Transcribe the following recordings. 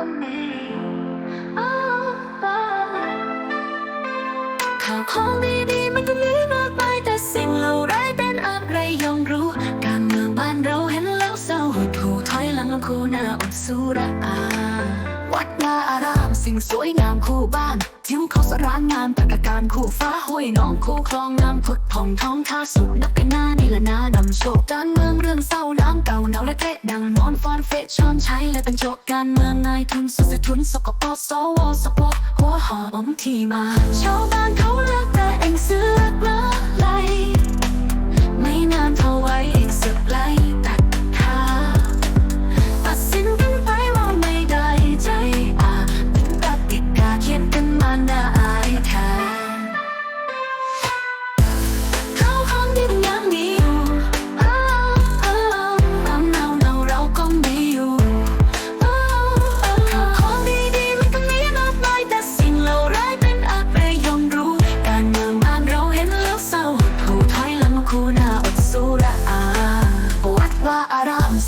คนดีอ้าวข่าวของดีๆมันก็มีมากมายแต่สิ่งเลวร้ายเป็นอะไรยังรู้ การเมืองบ้านเราเห็นแล้วเศร้าหดหู่ถอยหลังแล้วคู่หน้าอดสู้ราวัดวาอารามสิ่งสวยงามคู่บ้านทิวเขาสรานงามตระการคู่ฟ้าห้วยน้องคู่คลองน้ำพุดผ่องท้องท่าสุดนับกันหน้านี่ละนานำโชคการเมือง ช้อนใช้และเป็นโจกการเมืองนายทุนสุดสะทุนสกปรกสวสปกหัวหอมที่มาชาวบ้าน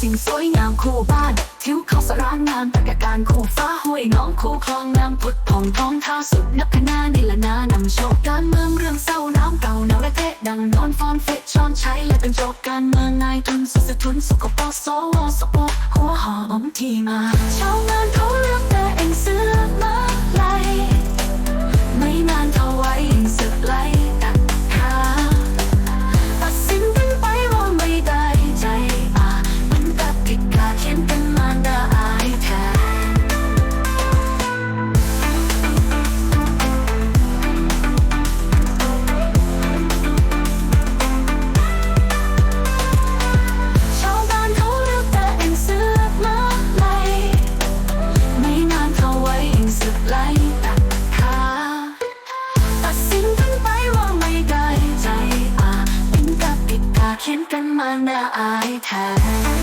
สิ่งสวยงามคู่บ้านทิวเขาสร้างงามตระการคู่ฟ้าห้วยน้องคู่คลองน้ำพุดผ่องท้องท้าสุดนับคณานี่ละนานำโชคการเมืองเรื่องเศร้าน้ำเก่าหนาวและเทะดังนอนฟอนเฟชช้อนใช้และเป็นโจกการเมืองนายทุนสุดสะทุนสุกปสวสปหัวหอมที่มาชาวงาน เองสึกไล่ตัดขาตัดสินกันไปว่าไม่ได้ใจอะเป็นกับผิดตาเขียนกันมาหน้าอายแทน